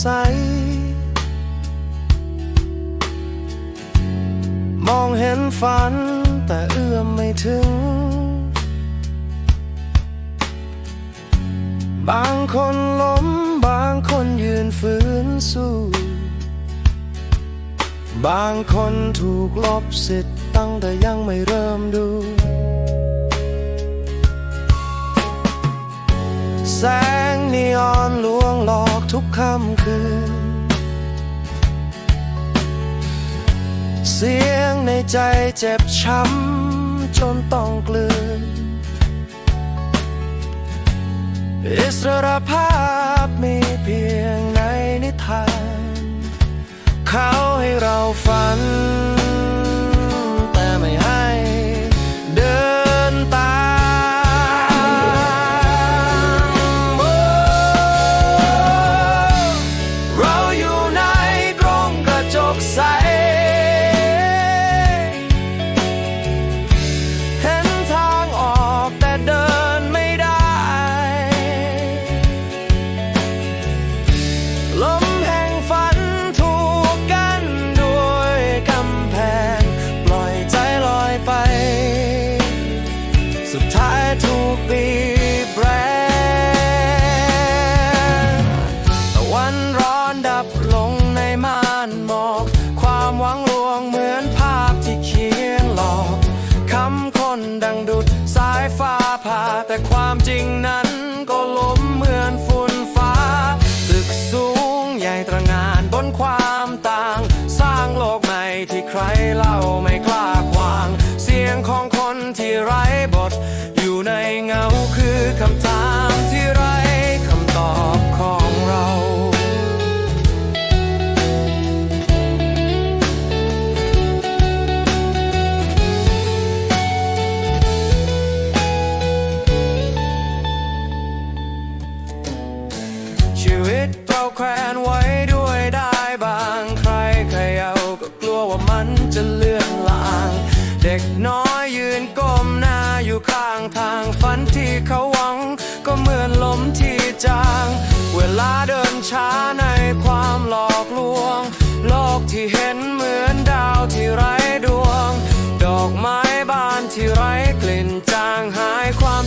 ใสมองเห็นฝันแต่เอื้อมไม่ถึง บางคนล้มบางคนยืนฝืนสู้ บางคนถูกลบสิทธิ์ตั้งแต่ยังไม่เริ่มดูแส กค่ำคืน เสียงในใจเจ็บช้ำจนต้องกลืน อิสรภาพมีเพียง ลงในม่านหมอกความหวังลวงเหมือนภาพที่เขียนหลอกคำคนดังดุดสายฟ้าผ่าแต่ความจริงนั้น แขวนไว้ด้วยได้บางใครเขย่าก็กลัวว่ามันจะเลื่อนลาง เด็กน้อยยืนก้มหน้าอยู่ข้างทางฝันที่เขาหวัง ก็เหมือนลมที่จาง เวลาเดินช้าในความหลอกลวง โลกที่เห็นเหมือนดาวที่ไร้ดวง ดอกไม้บานที่ไร้กลิ่นจางหายความ